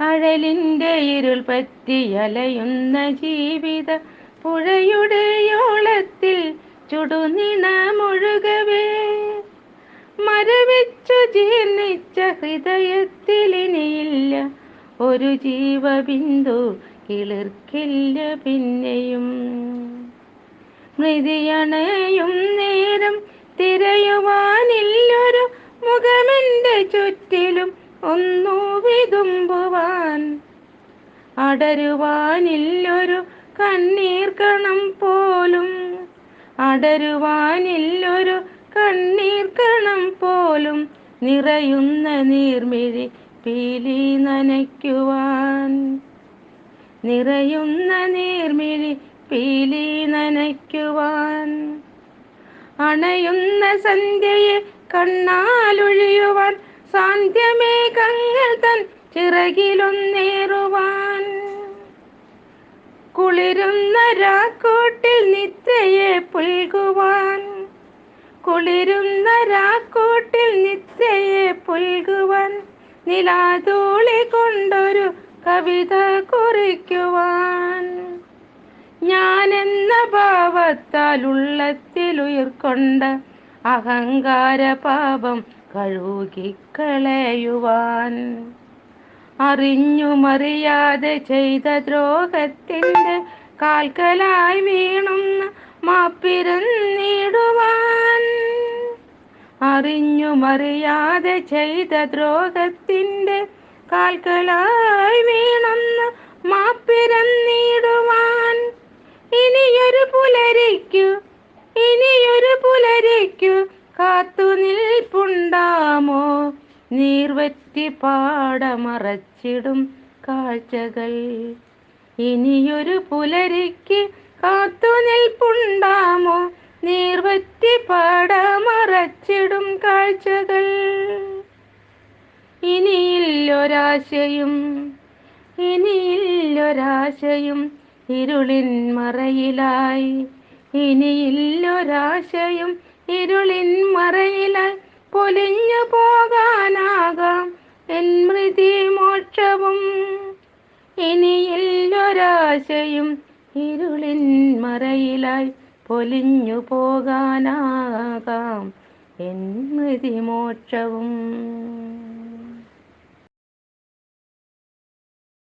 അഴലിന്റെ ഇരുൾ പറ്റി അലയുന്ന ജീവിത പുഴയുടെ യോളത്തിൽ ചുടുനിണമൊഴുകവേ മരവിച്ചു ജീർണിച്ച ഹൃദയത്തിലിനിയില്ല ഒരു ജീവബിന്ദു കിളിർക്കില്ല പിന്നെയും. മൃതിയണയും നേരം തിരയുവാനില്ലൊരു മുഖമെന്റെ ചുറ്റിലും ഒന്നു അടരുവാനില്ലൊരു കണ്ണീർ കണം പോലും. അടരുവാനില്ലൊരു കണ്ണീർ കണം പോലും. നിറയുന്ന നീർമിഴി പീലി നനയ്ക്കുവാൻ. നിറയുന്ന നീർമിഴി പീലി നനയ്ക്കുവാൻ. അണയുന്ന സന്ധ്യയെ കണ്ണാലൊഴിയുവാൻ സാന്ധ്യമേഘങ്ങൾ തൻ ചിറകിലൊന്നേറുവാൻ. കുളിരുന്ന രാക്കോട്ടിൽ നിത്യയെ പുൽകുവാൻ. കുളിരുന്ന രാക്കോട്ടിൽ നിത്യയെ പുൽകുവാൻ. നിലാതൂളി കൊണ്ടൊരു കവിത കുറിക്കുവാൻ. ഞാനെന്ന ഭാവത്താൽ ഉള്ളത്തിലുയർക്കൊണ്ട അഹങ്കാര പാപം കഴുകിക്കളയുവാൻ അറിഞ്ഞുമറിയാതെ ചെയ്ത ദ്രോഹത്തിന്റെ കാൽക്കലായി വീണുന്ന മാപ്പിരന്നിടുവാൻ അറിഞ്ഞുമറിയാതെ ചെയ്ത ദ്രോഹത്തിന്റെ കാൽക്കലായി വീണുന്ന മാപ്പിരന്നിടുവാൻ ഇനിയൊരു പുലരിക്കു ഇനിയൊരു പുലരിക്കു കാത്തു നിൽപ്പുണ്ടാമോ? നീർവറ്റി പാടമറച്ചിടും കാഴ്ചകൾ. ഇനിയൊരു പുലരിക്ക് കാത്തുനിൽപ്പുണ്ടാമോ? നീർവറ്റി പാടമറച്ചിടും കാഴ്ചകൾ. ഇനിയില്ലൊരാശയും ഇനിയില്ലൊരാശയും ഇരുളിൻ മറയിലായി. ഇനിയില്ലൊരാശയും ഇരുളിൻ മറയിലായി. ഇനിയില്ലൊരാശയും ഇരുളിൻ മറയിലായി പൊലിഞ്ഞു പോകാനാകാം. എൻ മൃതി മോക്ഷവും